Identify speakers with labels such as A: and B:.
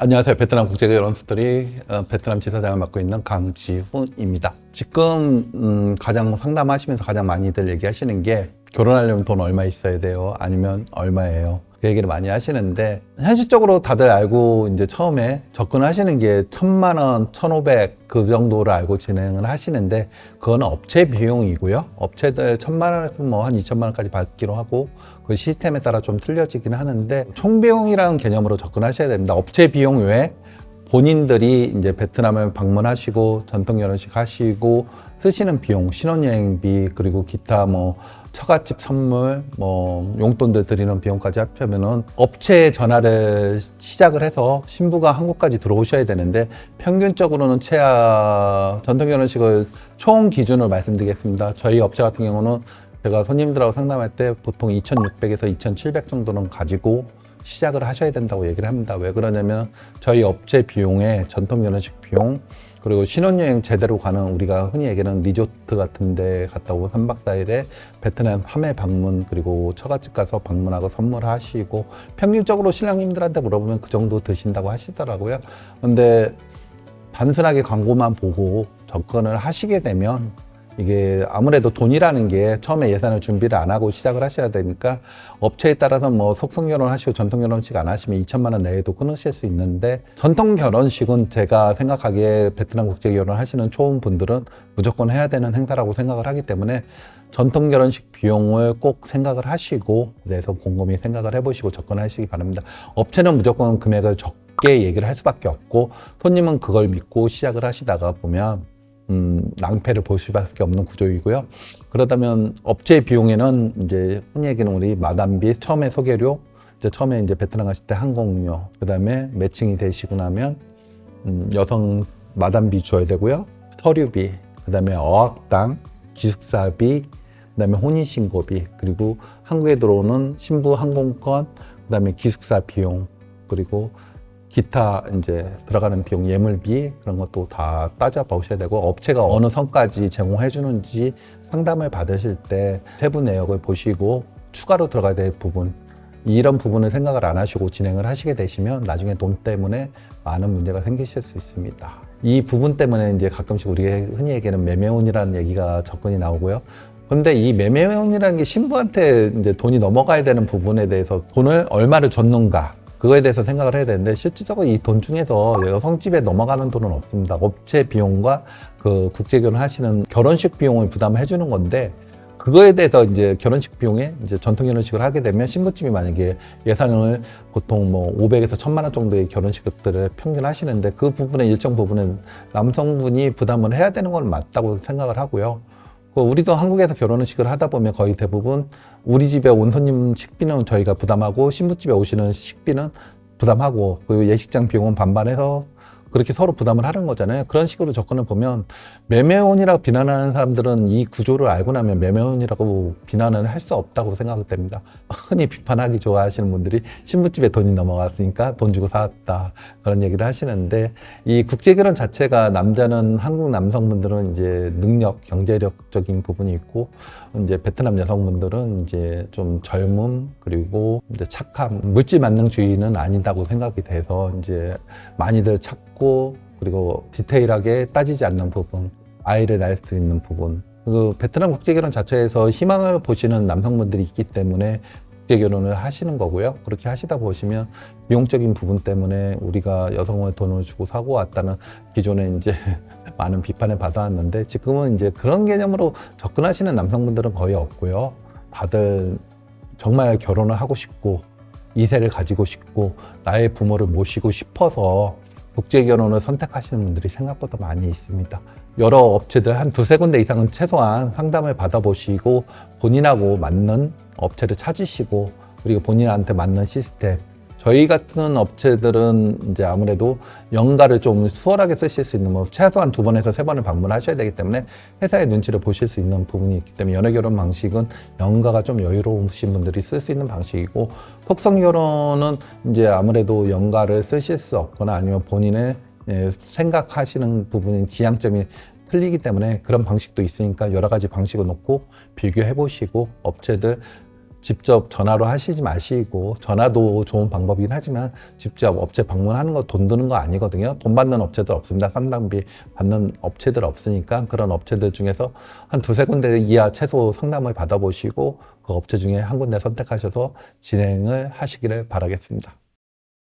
A: 안녕하세요. 베트남 국제결혼 스토리 어, 베트남 지사장을 맡고 있는 강지훈입니다. 지금 음, 가장 상담하시면서 가장 많이들 얘기하시는 게 결혼하려면 돈 얼마 있어야 돼요? 아니면 얼마예요? 그 얘기를 많이 하시는데 현실적으로 다들 알고 이제 처음에 접근하시는 게 천만 원, 천오백 그 정도를 알고 진행을 하시는데 그거는 업체 비용이고요. 업체들 천만 원에서 뭐한 이천만 원까지 받기로 하고 그 시스템에 따라 좀 틀려지긴 하는데 총 비용이라는 개념으로 접근하셔야 됩니다. 업체 비용 외에 본인들이 이제 베트남을 방문하시고 전통 결혼식 하시고 쓰시는 비용, 신혼여행비 그리고 기타 뭐 처갓집 선물, 뭐 용돈들 드리는 비용까지 합하면은 업체 전화를 시작을 해서 신부가 한국까지 들어오셔야 되는데 평균적으로는 최하 전통 결혼식을 총 기준으로 말씀드리겠습니다. 저희 업체 같은 경우는 제가 손님들하고 상담할 때 보통 2,600에서 2,700 정도는 가지고 시작을 하셔야 된다고 얘기를 합니다. 왜 그러냐면 저희 업체 비용에 전통 결혼식 비용 그리고 신혼여행 제대로 가는 우리가 흔히 얘기하는 리조트 같은 데 갔다 오고 3박 4일에 베트남 함해 방문 그리고 처갓집 가서 방문하고 선물하시고 평균적으로 신랑님들한테 물어보면 그 정도 드신다고 하시더라고요. 근데 단순하게 광고만 보고 접근을 하시게 되면 이게 아무래도 돈이라는 게 처음에 예산을 준비를 안 하고 시작을 하셔야 되니까 업체에 따라서 뭐 속성 결혼 하시고 전통 결혼식 안 하시면 2천만 원 내에도 끊으실 수 있는데 전통 결혼식은 제가 생각하기에 베트남 국제 결혼 하시는 초혼 분들은 무조건 해야 되는 행사라고 생각을 하기 때문에 전통 결혼식 비용을 꼭 생각을 하시고 내서 곰곰이 생각을 해보시고 접근하시기 바랍니다. 업체는 무조건 금액을 적게 얘기를 할 수밖에 없고 손님은 그걸 믿고 시작을 하시다가 보면 음, 낭패를 볼 수밖에 없는 구조이고요. 그러다면 업체 비용에는 이제 흔히 얘기는 우리 마담비, 처음에 소개료, 이제 처음에 이제 베트남 가실 때 항공료, 그 다음에 매칭이 되시고 나면 음, 여성 마담비 줘야 되고요. 서류비, 그 다음에 어학당, 기숙사비, 그 다음에 혼인신고비, 그리고 한국에 들어오는 신부 항공권, 그 다음에 기숙사 비용, 그리고 기타 이제 들어가는 비용 예물비 그런 것도 다 따져 보셔야 되고 업체가 어느 선까지 제공해 주는지 상담을 받으실 때 세부 내역을 보시고 추가로 들어가야 될 부분 이런 부분을 생각을 안 하시고 진행을 하시게 되시면 나중에 돈 때문에 많은 문제가 생기실 수 있습니다. 이 부분 때문에 이제 가끔씩 우리가 흔히 얘기하는 매매혼이라는 얘기가 접근이 나오고요. 근데 이 매매혼이라는 게 신부한테 이제 돈이 넘어가야 되는 부분에 대해서 돈을 얼마를 줬는가 그거에 대해서 생각을 해야 되는데 실질적으로 이 돈 중에서 여성 집에 넘어가는 돈은 없습니다. 업체 비용과 그 국제 결혼 하시는 결혼식 비용을 부담해 주는 건데 그거에 대해서 이제 결혼식 비용에 이제 전통 결혼식을 하게 되면 신부집이 만약에 예산을 보통 뭐 500에서 1000만 원 정도의 결혼식들을 평균 하시는데 그 부분에 일정 부분은 남성분이 부담을 해야 되는 건 맞다고 생각을 하고요. 그 우리도 한국에서 결혼식을 하다 보면 거의 대부분 우리 집에 온 손님 식비는 저희가 부담하고 신부집에 오시는 식비는 부담하고 그리고 예식장 비용은 반반해서 그렇게 서로 부담을 하는 거잖아요. 그런 식으로 접근을 보면 매매혼이라고 비난하는 사람들은 이 구조를 알고 나면 매매혼이라고 비난을 할 수 없다고 생각됩니다. 흔히 비판하기 좋아하시는 분들이 신부집에 돈이 넘어갔으니까 돈 주고 사왔다 그런 얘기를 하시는데 이 국제결혼 자체가 남자는 한국 남성분들은 이제 능력 경제력적인 부분이 있고 이제 베트남 여성분들은 이제 좀 젊음 그리고 이제 착함 물질 만능주의는 아니다고 생각이 돼서 이제 많이들 찾고 그리고 디테일하게 따지지 않는 부분 아이를 낳을 수 있는 부분 그 베트남 국제결혼 자체에서 희망을 보시는 남성분들이 있기 때문에 국제결혼을 하시는 거고요. 그렇게 하시다 보시면 비용적인 부분 때문에 우리가 여성을 돈을 주고 사고 왔다는 기존에 이제 많은 비판을 받아왔는데 지금은 이제 그런 개념으로 접근하시는 남성분들은 거의 없고요. 다들 정말 결혼을 하고 싶고 이세를 가지고 싶고 나의 부모를 모시고 싶어서 국제 결혼을 선택하시는 분들이 생각보다 많이 있습니다. 여러 업체들 한 두세 군데 이상은 최소한 상담을 받아보시고 본인하고 맞는 업체를 찾으시고 그리고 본인한테 맞는 시스템 저희 같은 업체들은 이제 아무래도 연가를 좀 수월하게 쓰실 수 있는 뭐 최소한 두 번에서 세 번을 방문하셔야 되기 때문에 회사의 눈치를 보실 수 있는 부분이 있기 때문에 연애 결혼 방식은 연가가 좀 여유로우신 분들이 쓸 수 있는 방식이고 속성 결혼은 이제 아무래도 연가를 쓰실 수 없거나 아니면 본인의 예, 생각하시는 부분인 지향점이 틀리기 때문에 그런 방식도 있으니까 여러 가지 방식을 놓고 비교해 보시고 업체들 직접 전화로 하시지 마시고 전화도 좋은 방법이긴 하지만 직접 업체 방문하는 거 돈 드는 거 아니거든요. 돈 받는 업체들 없습니다. 상담비 받는 업체들 없으니까 그런 업체들 중에서 한 두세 군데 이하 최소 상담을 받아보시고 그 업체 중에 한 군데 선택하셔서 진행을 하시기를 바라겠습니다.